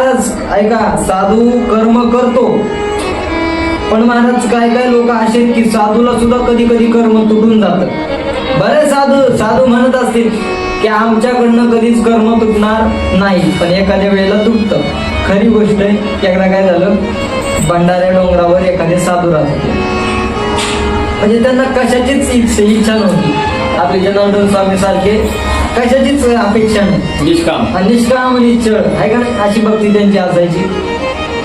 महाराज ऐका साधू कर्म करतो. पण महाराज काय काय लोक असे की साधूला सुद्धा कधी कधी कर्म तुटून जात. बरे साधू साधू म्हणत असतील की आमच्याकडनं कधीच कर्म तुटणार नाही पण एखाद्या वेळेला तुटतं. खरी गोष्ट आहे एकदा काय झालं? भंडाऱ्या डोंगरावर एखादे साधू राहत होते. म्हणजे त्यांना कशाचीच इच्छा नव्हती. आपले जनार्दन स्वामी सारखे कशाचीच अपेक्षा नाही. निष्काम. आणि निष्काम आणि चळ आहे का नाही? अशी भक्ती त्यांची असायची.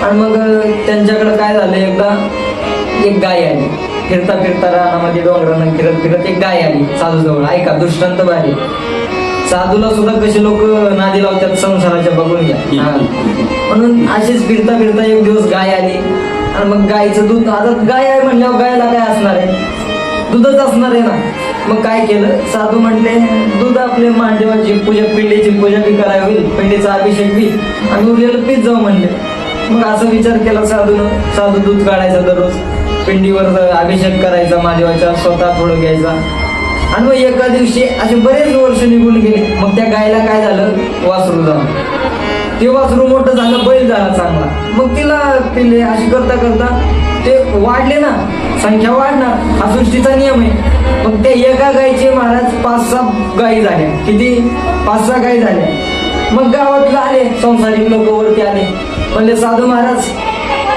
आणि मग त्यांच्याकडे काय झालं? एकदा एक गाय आली. फिरता फिरता रानामध्ये डोंगरानं फिरत फिरत एक गाय आली साधूजवळ ऐका दृष्टांत भारी साधूला सुद्धा कसे लोक नादी लावतात संसाराच्या बघून घ्या. हा. म्हणून अशीच फिरता फिरता एक दिवस गाय आली. आणि मग गायचं दूध आता गाय आहे म्हणल्यावर गायला काय असणार आहे? दूधच असणार आहे ना. मग काय केलं? साधू म्हटले दूध आपले महादेवाची पूजा पिंडीची पूजा बी करावी होईल पिंडीचा अभिषेक बी. आणि उरलेलं पीत जाऊ म्हणले. मग असं विचार केला साधूनं. साधू दूध काढायचं दररोज. पिंडीवर अभिषेक करायचा महादेवाचा स्वतः थोडं घ्यायचा. आणि मग एका दिवशी असे बरेच वर्ष निघून गेले. मग त्या गायला काय झालं? वासरू झालं. ते वासरू मोठं झालं बैल झाला चांगला. मग तिला पिले अशी करता करता ते वाढले ना संख्या वाढणार. हा सृष्टीचा नियम आहे. मग त्या एका गायीचे महाराज पाच सहा गायी झाल्या. किती? पाच सहा गायी झाल्या. मग गावातलं आले. संसारिक लोक वरती आले. म्हणले साधू महाराज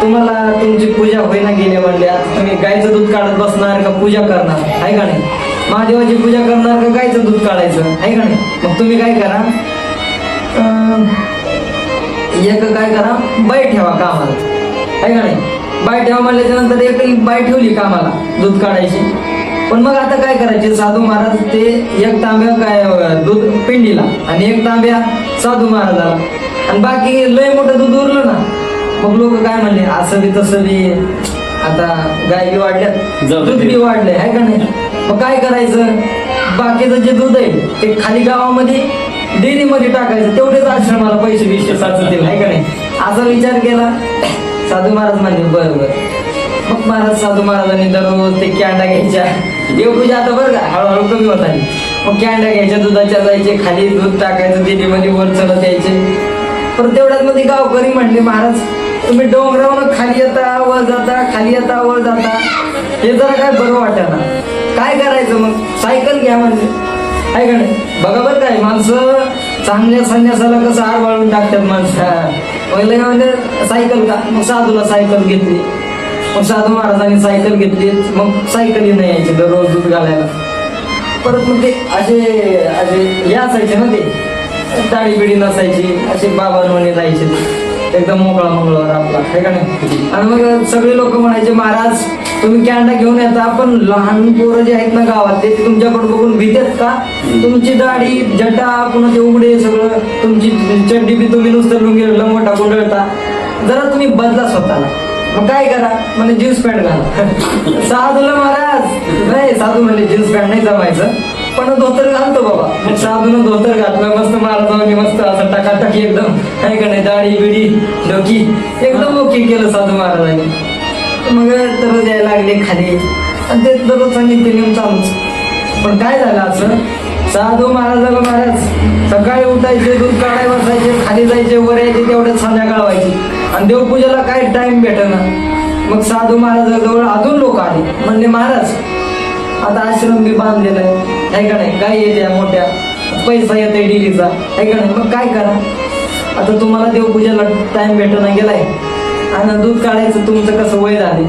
तुम्हाला तुमची पूजा होईना गेली म्हणले. आता तुम्ही गायचं दूध काढत बसणार का पूजा करणार? आहे का नाही? महादेवाची पूजा करणार का गायचं दूध काढायचं? आहे का नाही? मग तुम्ही काय करा? अं, एक काय करा. बाई ठेवा कामाला. आहे का नाही? बाई ठेवा म्हणल्याच्या नंतर एक बाई ठेवली कामाला दूध काढायची. पण मग आता काय करायचे? साधू महाराज ते एक तांब्या काय दूध पिंडीला आणि एक तांब्या साधू महाराजाला. आणि बाकी लय मोठं दूध उरलं ना मग लोक काय म्हणले असं बी तसं बी आता गाय बी वाढल्यात. दूध बी वाढलंय आहे का नाही? मग काय करायचं? बाकीचं जे दूध आहे ते खाली गावामध्ये डेअरीमध्ये टाकायचं. तेवढेच आश्रमाला पैसे बिशे साचतील आहे का नाही? असा विचार केला. साधू महाराज म्हणजे बरोबर. मग महाराज साधू महाराजांनी दररोज ते कॅन्डा घ्यायच्या. देवपूजा आता बरं का हळूहळू कमी होत आली. मग कॅन्डा घ्यायच्या दुधाच्या जायचे खाली दूध टाकायचं देवीमध्ये वर चढत यायचे. पण तेवढ्यात मध्ये गावकरी म्हणले महाराज तुम्ही डोंगरावरून खाली येता वर जाता खाली येता वर जाता. हे जरा काय बरं वाटेना काय करायचं मग? सायकल घ्या म्हणजे आहे नाही बघा बरं काय माणसं चांगल्या संन्यासाला कसं आड वाळून टाकतात माणसं? पहिले म्हणजे सायकल का मग साधूला सायकल घेतली. मग साधू महाराजांनी सायकल घेतली. मग सायकलीनं यायची दररोज दूध घालायला. परत मग ते असे असे हे असायचे ना ते. दाढी बिडी नसायची. असे बाबा जायचे. एकदम मोकळा मंगळवार आपला आहे का नाही? आणि मग सगळे लोक म्हणायचे महाराज तुम्ही कॅन्डा घेऊन येता पण लहान पोरं जे आहेत ना गावात ते तुमच्याकडे बघून भीतेत का? तुमची दाढी जटा पुन्हा ते उघडे सगळं तुमची चड्डी बी तुम्ही नुसतं लुंगी लंगोटा गुंडळता जरा तुम्ही बदला स्वतःला. मग काय करा? म्हणजे जीन्स पॅन्ट घाला. साधूला महाराज नाही साधू म्हणजे जीन्स पॅन्ट नाही जमायचं. पण धोतर घालतो बाबा. मग साधून धोतर घातलं मस्त महाराजांनी मस्त असं टाकाटाकी एकदम. काय का नाही दाढी बिडी डोकी एकदम ओके केलं साधू महाराजांनी. मग तर द्यायला लागले खाली. आणि ते दररोज सांगितले नेऊन चालूच पण काय झालं असं? साधू महाराजाला महाराज सकाळी उठायचे दूध काढाय बसायचे खाली जायचे वर यायचे तेवढ्यात संध्याकाळ व्हायची आणि देवपूजेला काय टाइम भेटना? मग साधू महाराजाजवळ अजून लोक आले. म्हणले महाराज आता आश्रम बी बांधलेला आहे. आहे का नाही काय येते मोठ्या? पैसा येत आहे आहे का नाही मग काय करा? आता तुम्हाला देवपूजेला टाइम नाही गेलाय. आणि दूध काढायचं तुमचं कसं वय झाले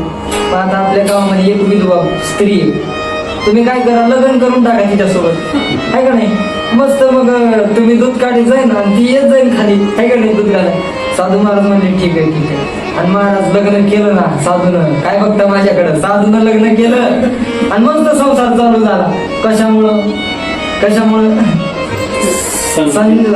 पण आता आपल्या गावामध्ये एक विधवा स्त्री आहे. तुम्ही काय करा लग्न करून टाका तिच्यासोबत. आहे का नाही? मस्त मग तुम्ही दूध काढी जाईन ना ती येत जाईल खाली. आहे का नाही दूध काढाय साधू महाराज म्हणले ठीक आहे ठीक आहे. आणि महाराज लग्न केलं ना साधून. काय बघता माझ्याकडं? साधून लग्न केलं आणि मस्त संसार चालू झाला. कशामुळं? कशामुळं?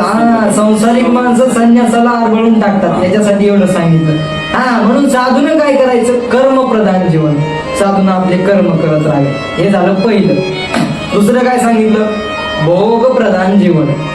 हा, संसारिक माणसं संन्यासाला आरबळून टाकतात. याच्यासाठी एवढं सांगितलं. हा म्हणून साधून काय करायचं? कर्म प्रधान जीवन. साधून आपले कर्म करत राहावे. हे झालं पहिलं. दुसरं काय सांगितलं? भोग प्रधान जीवन.